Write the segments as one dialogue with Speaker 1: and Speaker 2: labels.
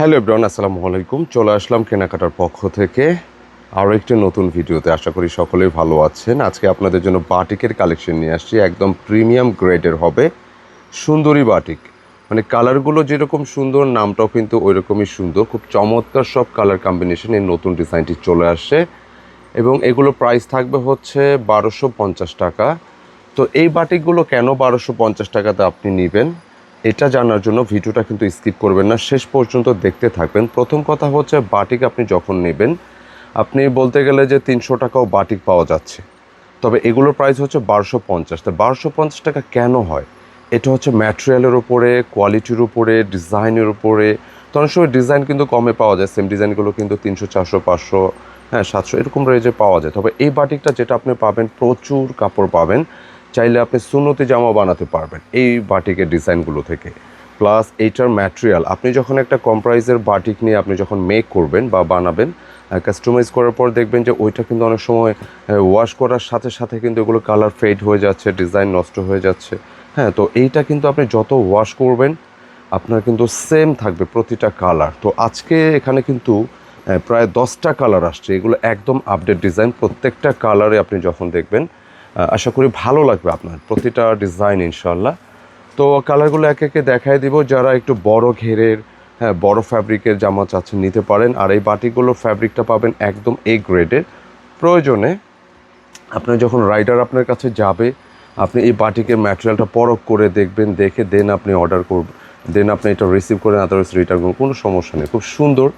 Speaker 1: Hello এব্রান আসসালামু আলাইকুম। চলে আসলাম কেনাকাটার পক্ষ থেকে। আরও একটি নতুন ভিডিওতে। আশা করি সকলেই ভালো আছেন। আজকে আপনাদের জন্য বাটিকের কালেকশন নিয়ে আসছি। একদম প্রিমিয়াম গ্রেডের হবে সুন্দরী বাটিক। মানে কালারগুলো যেরকম সুন্দর, নামটাও কিন্তু ওই রকমই সুন্দর। খুব চমৎকার সব কালার কম্বিনেশন এই নতুন ডিজাইনটি চলে আসছে এবং এগুলো প্রাইস থাকবে হচ্ছে বারোশো টাকা। তো এই বাটিকগুলো কেন বারোশো টাকাতে আপনি নেবেন? এটা জানার জন্য ভিডিওটা কিন্তু স্কিপ করবেন না, শেষ পর্যন্ত দেখতে থাকবেন। প্রথম কথা হচ্ছে, বাটিক আপনি যখন নেবেন, আপনি বলতে গেলে যে তিনশো টাকাও বাটিক পাওয়া যাচ্ছে। তবে এগুলোর প্রাইস হচ্ছে বারোশো পঞ্চাশ। তা বারোশো পঞ্চাশ টাকা কেন হয়? এটা হচ্ছে ম্যাটেরিয়ালের উপরে কোয়ালিটির উপরে ডিজাইনের উপরে। তো অনেক সময় ডিজাইন কিন্তু কমে পাওয়া যায় সেম ডিজাইনগুলো কিন্তু তিনশো, চারশো, পাঁচশো হ্যাঁ সাতশো, এরকম রেঞ্জে পাওয়া যায়। তবে এই বাটিকটা যেটা আপনি পাবেন, প্রচুর কাপড় পাবেন। চাইলে আপনি সুন্নতি জামা বানাতে পারবেন এই বাটিকের ডিজাইনগুলো থেকে। প্লাস এইটার ম্যাটেরিয়াল আপনি যখন একটা কম্প্রাইজের বাটিক নিয়ে আপনি যখন মেক করবেন বা বানাবেন কাস্টমাইজ করার পর দেখবেন যে ওইটা কিন্তু অনেক সময় ওয়াশ করার সাথে সাথে কিন্তু এগুলো কালার ফেড হয়ে যাচ্ছে ডিজাইন নষ্ট হয়ে যাচ্ছে। হ্যাঁ তো এইটা কিন্তু আপনি যত ওয়াশ করবেন, আপনার কিন্তু সেম থাকবে প্রতিটা কালার তো আজকে এখানে কিন্তু প্রায় দশটা কালার আসছে। এগুলো একদম আপডেট ডিজাইন প্রত্যেকটা কালারে আপনি যখন দেখবেন আশা করি ভালো লাগবে আপনার। প্রতিটা ডিজাইন ইনশাল্লাহ তো কালারগুলো একে একে দেখাই দিব। যারা একটু বড় ঘেরের হ্যাঁ বড় ফ্যাব্রিকের জামা চাচ্ছেন, নিতে পারেন। আর এই বাটিগুলোর ফ্যাব্রিকটা পাবেন একদম এ গ্রেডের প্রয়োজনে আপনার যখন রাইডার আপনার কাছে যাবে, আপনি এই বাটিকের ম্যাটেরিয়ালটা পরখ করে দেখবেন, দেখে দেন আপনি অর্ডার করবেন দেন আপনি এটা রিসিভ করেন আদারওয়াইজ রিটার্ন করুন। কোনো সমস্যা নেই। খুব সুন্দর।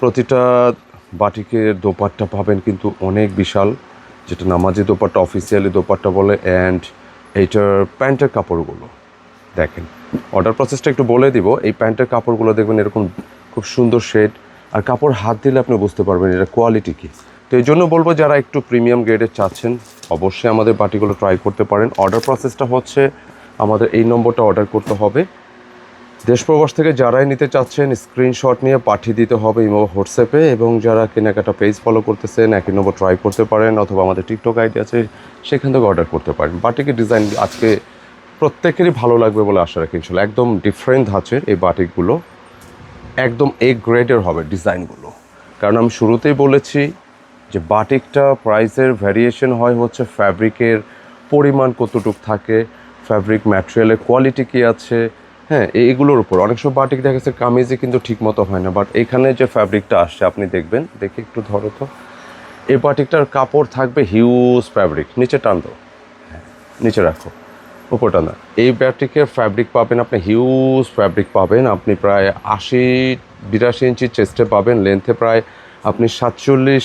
Speaker 1: প্রতিটা বাটিকের দোপাট্টা পাবেন কিন্তু অনেক বিশাল। যেটা নামাজি দোপাট্টা অফিসিয়ালি দোপাট্টা বলে অ্যান্ড এইটার প্যান্টের কাপড়গুলো। দেখেন অর্ডার প্রসেসটা একটু বলে দিব। এই প্যান্টের কাপড়গুলো দেখবেন এরকম খুব সুন্দর শেড আর কাপড় হাত দিলে আপনি বুঝতে পারবেন এটা কোয়ালিটি কী। তো এই জন্য বলব, যারা একটু প্রিমিয়াম গ্রেডের চাচ্ছেন, অবশ্যই আমাদের বাটিগুলো ট্রাই করতে পারেন। অর্ডার প্রসেসটা হচ্ছে, আমাদের এই নম্বরটা অর্ডার করতে হবে। দেশ প্রবাস থেকে যারাই নিতে চাচ্ছেন স্ক্রিনশট নিয়ে পাঠিয়ে দিতে হবে ইমো, হোয়াটসঅ্যাপে এবং যারা কেনাকাটা পেজ ফলো করতেছেন, একই নম্বর ট্রাই করতে পারেন অথবা আমাদের টিকটক আইডি আছে, সেখান থেকে অর্ডার করতে পারেন। বাটিকের ডিজাইন আজকে প্রত্যেকেরই ভালো লাগবে বলে আশা রাখি ইনশাল্লাহ। একদম ডিফারেন্ট ধাঁচের এই বাটিকগুলো, একদম এ গ্রেডের হবে ডিজাইনগুলো। কারণ আমি শুরুতেই বলেছি যে বাটিকটা প্রাইসের ভ্যারিয়েশন হয় হচ্ছে ফ্যাব্রিকের পরিমাণ কতটুক থাকে ফ্যাব্রিক ম্যাটেরিয়ালের কোয়ালিটি কী আছে হ্যাঁ এইগুলোর উপর। অনেক সময় বাটিক দেখা যাচ্ছে কামিজে কিন্তু ঠিক মতো হয় না বাট এখানে যে ফ্যাব্রিকটা আসছে, আপনি দেখবেন, দেখে একটু ধরো তো। এই বাটিকটার কাপড় থাকবে হিউজ ফ্যাব্রিক নিচে টান দাও। হ্যাঁ নিচে রাখো উপরটা না এই ব্যাটিকের ফ্যাব্রিক পাবেন আপনি হিউজ ফ্যাব্রিক পাবেন। আপনি প্রায় আশি, বিরাশি ইঞ্চি চেস্টে পাবেন লেন্থে প্রায় আপনি সাতচল্লিশ,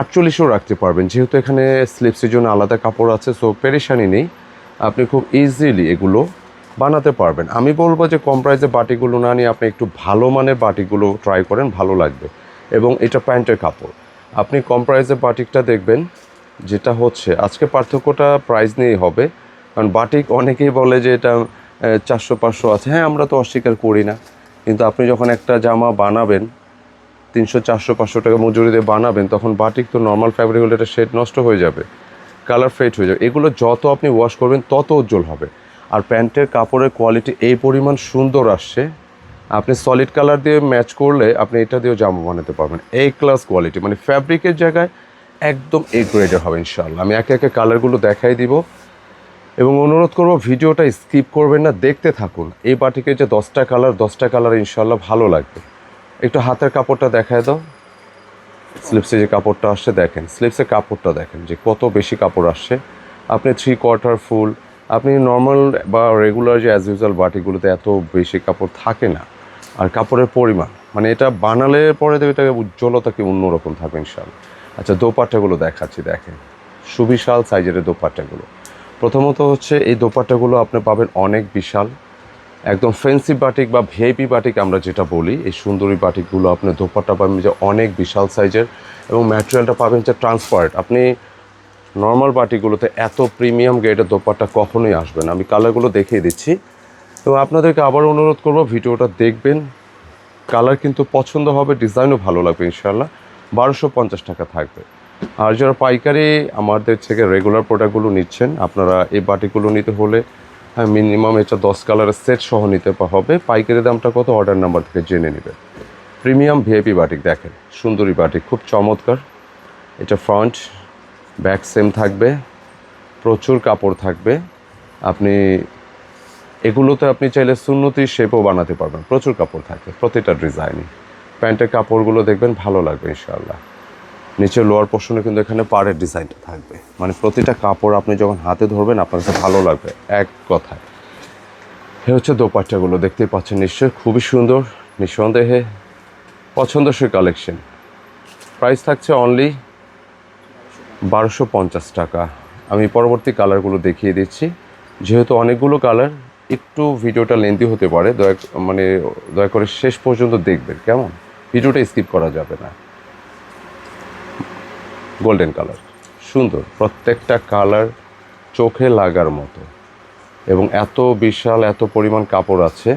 Speaker 1: আটচল্লিশও রাখতে পারবেন। যেহেতু এখানে স্লিপসের জন্য আলাদা কাপড় আছে সো পেরেশানি নেই। আপনি খুব ইজিলি এগুলো বানাতে পারবেন। আমি বলব যে কম প্রাইসে বাটিগুলো না নিয়ে আপনি একটু ভালো মানের বাটিগুলো ট্রাই করেন, ভালো লাগবে। এবং এটা প্যান্টের কাপড়। আপনি কম প্রাইসে বাটিকটা দেখবেন, যেটা হচ্ছে, আজকে পার্থক্যটা প্রাইস নিয়েই হবে। কারণ বাটিক অনেকেই বলে যে এটা চারশো, পাঁচশো আছে। হ্যাঁ আমরা তো অস্বীকার করি না। কিন্তু আপনি যখন একটা জামা বানাবেন, তিনশো, চারশো, পাঁচশো টাকা মজুরি দিয়ে বানাবেন, তখন বাটিক তো নর্মাল ফ্যাব্রিক হলে এটা শেড নষ্ট হয়ে যাবে কালার ফেড হয়ে যাবে। এগুলো যত আপনি ওয়াশ করবেন, তত উজ্জ্বল হবে। আর প্যান্টের কাপড়ের কোয়ালিটি এই পরিমাণ সুন্দর আসছে। আপনি সলিড কালার দিয়ে ম্যাচ করলে আপনি এটা দিয়েও জামা বানাতে পারবেন। এই ক্লাস কোয়ালিটি মানে ফ্যাব্রিকের জায়গায় একদম এ গ্রেডের হবে ইনশাল্লাহ আমি একে একে কালারগুলো দেখাই দিব। এবং অনুরোধ করব, ভিডিওটা স্কিপ করবেন না, দেখতে থাকুন। এই বাটিকে যে দশটা কালার দশটা কালার ইনশাল্লাহ ভালো লাগবে। একটু হাতের কাপড়টা দেখায় দাও। স্লিপসে যে কাপড়টা আসছে, দেখেন। স্লিপসের কাপড়টা দেখেন যে কত বেশি কাপড় আসছে। আপনি থ্রি কোয়ার্টার ফুল আপনি নর্মাল বা রেগুলার যে অ্যাজ ইউজুয়াল বাটিগুলোতে এত বেশি কাপড় থাকে না, আর কাপড়ের পরিমাণ মানে এটা বানালে পরে দেখবে এটা উজ্জ্বলতা কি অন্যরকম থাকবে ইনশাল্লাহ আচ্ছা দোপাট্টাগুলো দেখাচ্ছি, দেখেন। সুবিশাল সাইজের দোপাট্টাগুলো। প্রথমত হচ্ছে এই দোপাট্টাগুলো আপনি পাবেন অনেক বিশাল। একদম ফেন্সি বাটিক বা ভিআইপি বাটিক আমরা যেটা বলি, এই সুন্দরী বাটিকগুলো আপনি দোপাট্টা পাবেন যে অনেক বিশাল সাইজের এবং ম্যাটেরিয়ালটা পাবেন যে ট্রান্সপারেন্ট আপনি নর্মাল বাটিগুলোতে এত প্রিমিয়াম গ্রেডের দোপাট্টা কখনোই আসবে না। আমি কালারগুলো দেখিয়ে দিচ্ছি। তো আপনাদেরকে আবার অনুরোধ করব, ভিডিওটা দেখবেন। কালার কিন্তু পছন্দ হবে ডিজাইনও ভালো লাগবে ইনশাল্লাহ বারোশো পঞ্চাশ টাকা থাকবে। আর যারা পাইকারি আমাদের থেকে রেগুলার প্রোডাক্টগুলো নিচ্ছেন, আপনারা এই বাটিগুলো নিতে হলে হ্যাঁ মিনিমাম এটা দশ কালারের সেট সহ নিতে হবে। পাইকারি দামটা কত? অর্ডার নাম্বার থেকে জেনে নেবেন। প্রিমিয়াম ভিআইপি বাটিক দেখেন। সুন্দরী বাটিক খুব চমৎকার। এটা ফ্রন্ট ব্যাক সেম থাকবে, প্রচুর কাপড় থাকবে। আপনি, এগুলোতে আপনি চাইলে সুন্নতি শেপও বানাতে পারবেন, প্রচুর কাপড় থাকবে, প্রতিটা ডিজাইনই প্যান্টের কাপড়গুলো দেখবেন ভালো লাগবে, ইনশাআল্লাহ। নিচে লোয়ার পোর্শনে কিন্তু এখানে পাড়ের ডিজাইনটা থাকবে। মানে প্রতিটা কাপড় আপনি যখন হাতে ধরবেন, আপনার কাছে ভালো লাগবে, এক কথায়। এ হচ্ছে দোপাট্টাগুলো, দেখতেই পাচ্ছেন নিশ্চয়ই, খুবই সুন্দর, নিঃসন্দেহে পছন্দসই কালেকশন প্রাইস থাকছে অনলি বারোশো পঞ্চাশ টাকা। আমি পরবর্তী কালারগুলো দেখিয়ে দিচ্ছি। যেহেতু অনেকগুলো কালার, একটু ভিডিওটা লেন্দি হতে পারে। দয়া মানে দয়া করে শেষ পর্যন্ত দেখবেন, কেমন? ভিডিওটা স্কিপ করা যাবে না। গোল্ডেন কালার সুন্দর। প্রত্যেকটা কালার চোখে লাগার মতো। এবং এত বিশাল, এত পরিমাণ কাপড় আছে।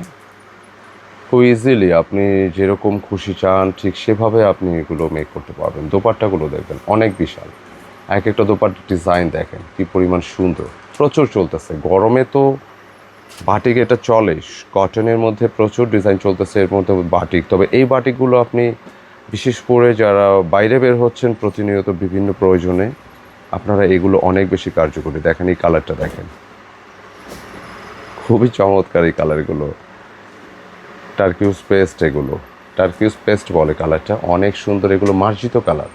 Speaker 1: খুব ইজিলি আপনি যেরকম খুশি চান, ঠিক সেভাবে আপনি এগুলো মেক করতে পারবেন। দোপাট্টাগুলো দেখবেন, অনেক বিশাল। এক একটা দোপাট্টার ডিজাইন দেখেন, কি পরিমাণ সুন্দর। প্রচুর চলতেছে। গরমে তো বাটিক এটা চলে কটনের মধ্যে প্রচুর ডিজাইন চলতেছে, এর মধ্যে বাটিক। তবে এই বাটিকগুলো আপনি, বিশেষ করে যারা বাইরে বের হচ্ছেন, প্রতিনিয়ত বিভিন্ন প্রয়োজনে, আপনারা এগুলো অনেক বেশি কার্যকরী। দেখেন এই কালারটা দেখেন। খুবই চমৎকার এই কালারগুলো টার্কিউস পেস্ট এগুলো। টার্কিউস পেস্ট বলে কালারটা অনেক সুন্দর এগুলো মার্জিত কালার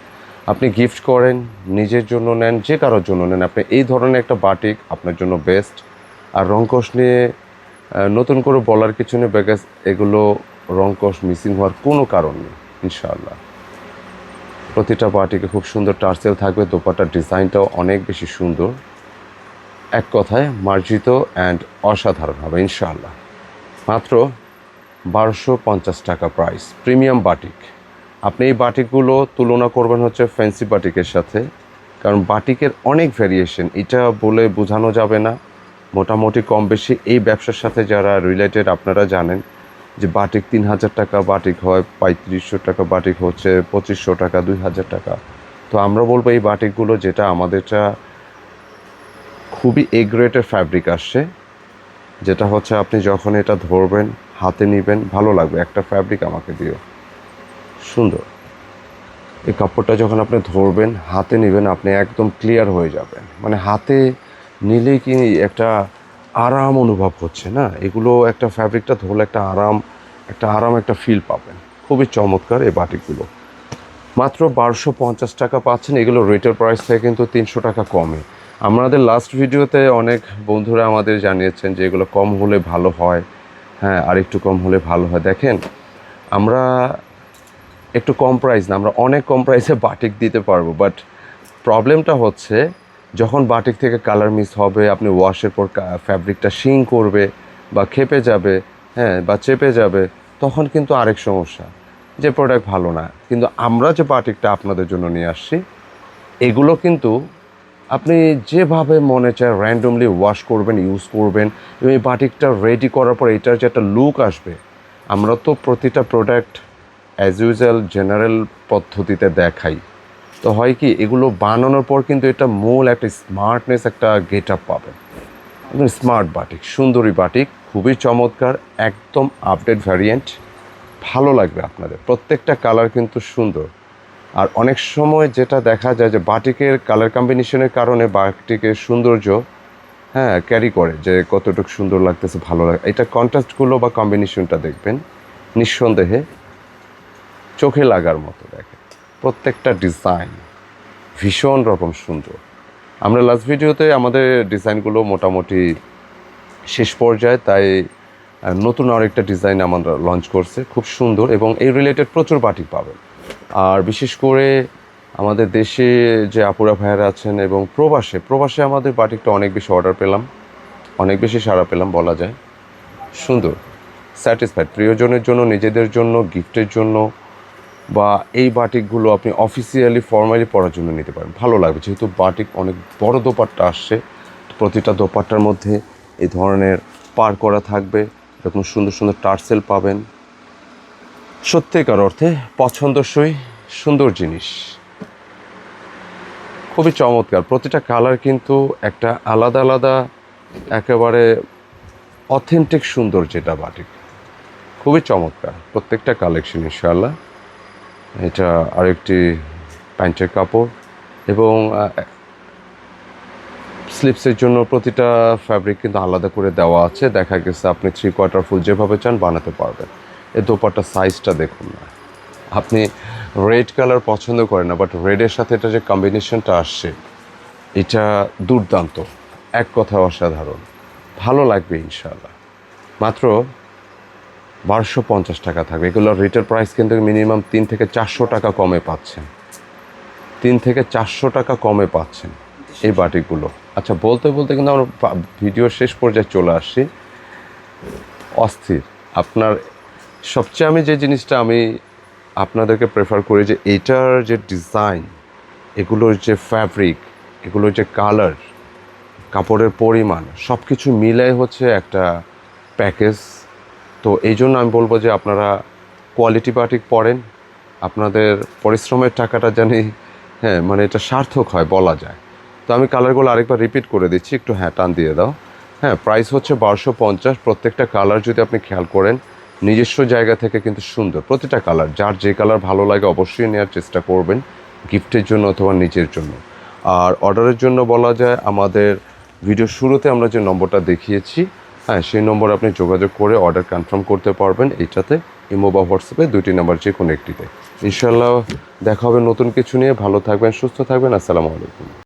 Speaker 1: আপনি গিফট করেন, নিজের জন্য নেন, যে কারোর জন্য নেন। আপনি এই ধরনের একটা বাটিক আপনার জন্য বেস্ট আর রঙ্কশ নিয়ে নতুন করে বলার কিছু নেই বিকজ এগুলো রঙ্কশ মিসিং হওয়ার কোনো কারণ নেই, ইনশাআল্লাহ। প্রতিটা বাটিকে খুব সুন্দর টার্সেল থাকবে দোপাটার ডিজাইনটাও অনেক বেশি সুন্দর। এক কথায় মার্জিত অ্যান্ড অসাধারণ হবে, ইনশাআল্লাহ। মাত্র বারোশো পঞ্চাশ টাকা প্রাইস প্রিমিয়াম বাটিক। আপনি এই বাটিকগুলো তুলনা করবেন হচ্ছে ফ্যান্সি বাটিকের সাথে, কারণ বাটিকের অনেক ভ্যারিয়েশন এটা বলে বোঝানো যাবে না। মোটামুটি কম বেশি এই ব্যবসার সাথে যারা রিলেটেড আপনারা জানেন, যে বাটিক তিন হাজার টাকা বাটিক হয়, পঁয়ত্রিশশো টাকা বাটিক হচ্ছে পঁচিশশো টাকা, দুই হাজার টাকা। তো আমরা বলব এই বাটিকগুলো যেটা আমাদেরটা খুবই এ গ্রেটের ফ্যাব্রিক আসছে, যেটা হচ্ছে আপনি যখন এটা ধরবেন, হাতে নেবেন, ভালো লাগবে। একটা ফ্যাব্রিক আমাকে দিও। সুন্দর। এই কাপড়টা যখন আপনি ধরবেন, হাতে নেবেন, আপনি একদম ক্লিয়ার হয়ে যাবেন। মানে হাতে নিলেই কি একটা আরাম অনুভব হচ্ছে, না? এগুলো একটা ফ্যাব্রিকটা ধরলে একটা আরাম একটা আরাম, একটা ফিল পাবেন। খুবই চমৎকার এই বাটিকগুলো। মাত্র বারোশো পঞ্চাশ টাকা পাচ্ছেন। এগুলো রিটেল প্রাইস থেকে কিন্তু তিনশো টাকা কমে। আমাদের লাস্ট ভিডিওতে অনেক বন্ধুরা আমাদের জানিয়েছেন যে এগুলো কম হলে ভালো হয়। হ্যাঁ আর একটু কম হলে ভালো হয়। দেখেন, আমরা একটু কম প্রাইস না, আমরা অনেক কম প্রাইসে বাটিক দিতে পারব বাট প্রবলেমটা হচ্ছে যখন বাটিক থেকে কালার মিস হবে, আপনি ওয়াশের পর ফ্যাব্রিকটা শিং করবে বা খেপে যাবে হ্যাঁ বা চেপে যাবে, তখন কিন্তু আরেক সমস্যা, যে প্রোডাক্ট ভালো না। কিন্তু আমরা যে বাটিকটা আপনাদের জন্য নিয়ে আসছি, এগুলো কিন্তু আপনি যেভাবে মনে চায় র্যান্ডমলি ওয়াশ করবেন ইউজ করবেন, এবং এই বাটিকটা রেডি করার পর এটার যে একটা লুক আসবে, আমরা তো প্রতিটা প্রোডাক্ট অ্যাজ ইউজুয়াল জেনারেল পদ্ধতিতে দেখাই। তো হয় কি, এগুলো বানানোর পর কিন্তু এটা মূল একটা স্মার্টনেস একটা গেট আপ পাবে। একদম স্মার্ট বাটিক সুন্দরী বাটিক খুবই চমৎকার, একদম আপডেট ভ্যারিয়েন্ট ভালো লাগবে আপনাদের। প্রত্যেকটা কালার কিন্তু সুন্দর। আর অনেক সময় যেটা দেখা যায় যে বাটিকের কালার কম্বিনেশনের কারণে বাটিকের সৌন্দর্য হ্যাঁ ক্যারি করে যে কতটুকু সুন্দর লাগতেছে, ভালো লাগে, এটা কন্ট্রাস্টগুলো বা কম্বিনেশনটা দেখবেন। নিঃসন্দেহে চোখে লাগার মতো দেখেন প্রত্যেকটা ডিজাইন ভীষণ রকম সুন্দর। আমরা লাস্ট ভিডিওতে আমাদের ডিজাইনগুলো মোটামুটি শেষ পর্যায়ে, তাই নতুন আরেকটা ডিজাইন আমরা লঞ্চ করছে। খুব সুন্দর এবং এই রিলেটেড প্রচুর বাটিক পাবেন। আর বিশেষ করে আমাদের দেশে যে আপুরা ভাইয়ারা আছেন এবং প্রবাসে প্রবাসে আমাদের বাটিকটা অনেক বেশি অর্ডার পেলাম। অনেক বেশি সাড়া পেলাম, বলা যায়। সুন্দর স্যাটিসফাইড প্রিয়জনের জন্য, নিজেদের জন্য গিফটের জন্য বা এই বাটিকগুলো আপনি অফিসিয়ালি ফর্মালি পরার জন্য নিতে পারেন। ভালো লাগবে, যেহেতু বাটিক অনেক বড় দোপাট্টা আসছে, প্রতিটা দোপাট্টার মধ্যে এই ধরনের পার করা থাকবে, এরকম সুন্দর সুন্দর টার্সেল পাবেন। সত্যিকার অর্থে পছন্দসই সুন্দর জিনিস। খুবই চমৎকার, প্রতিটা কালার কিন্তু একটা আলাদা আলাদা, একেবারে অথেন্টিক সুন্দর যেটা বাটিক। খুবই চমৎকার, প্রত্যেকটা কালেকশন ইনশাআল্লাহ। এটা আরেকটি প্যান্টের কাপড় এবং স্লিপসের জন্য প্রতিটা ফ্যাব্রিক কিন্তু আলাদা করে দেওয়া আছে। দেখা গেছে আপনি থ্রি কোয়ার্টার ফুল যেভাবে চান বানাতে পারবেন। এই দোপাটার সাইজটা দেখুন না। আপনি রেড কালার পছন্দ করেন না বাট রেডের সাথে এটা যে কম্বিনেশনটা আসছে, এটা দুর্দান্ত। এক কথা অসাধারণ। ভালো লাগবে ইনশাআল্লাহ। মাত্র বারোশো পঞ্চাশ টাকা থাকবে। এগুলোর রিটেল প্রাইস কিন্তু মিনিমাম তিন থেকে চারশো টাকা কমে পাচ্ছেন। তিন থেকে চারশো টাকা কমে পাচ্ছেন এই বাটিগুলো আচ্ছা বলতে বলতে কিন্তু আমরা ভিডিও শেষ পর্যায়ে চলে আসছি অস্থির। আপনার সবচেয়ে আমি যে জিনিসটা আমি আপনাদেরকে প্রেফার করি যে এটার যে ডিজাইন এগুলোর যে ফ্যাব্রিক এগুলোর যে কালার কাপড়ের পরিমাণ সব কিছু মিলাই হচ্ছে একটা প্যাকেজ তো এই জন্য আমি বলব যে আপনারা কোয়ালিটি বাটিক পড়েন। আপনাদের পরিশ্রমের টাকাটা জানি হ্যাঁ মানে এটা সার্থক হয় বলা যায়। তো আমি কালারগুলো আরেকবার রিপিট করে দিচ্ছি, একটু হ্যাঁ টান দিয়ে দাও। হ্যাঁ প্রাইস হচ্ছে বারোশো পঞ্চাশ, প্রত্যেকটা কালার যদি আপনি খেয়াল করেন, নিজস্ব জায়গা থেকে কিন্তু সুন্দর, প্রতিটা কালার যার যে কালার ভালো লাগে অবশ্যই নেওয়ার চেষ্টা করবেন গিফটের জন্য অথবা নিজের জন্য। আর অর্ডারের জন্য বলা যায়, আমাদের ভিডিও শুরুতে আমরা যে নম্বরটা দেখিয়েছি হ্যাঁ সেই নম্বরে আপনি যোগাযোগ করে অর্ডার কনফার্ম করতে পারবেন এইটাতে। ইমো বা হোয়াটসঅ্যাপে দুইটি নাম্বার যে কোনো একটিতে। ইনশাল্লাহ দেখা হবে নতুন কিছু নিয়ে। ভালো থাকবেন, সুস্থ থাকবেন। আসসালামু আলাইকুম।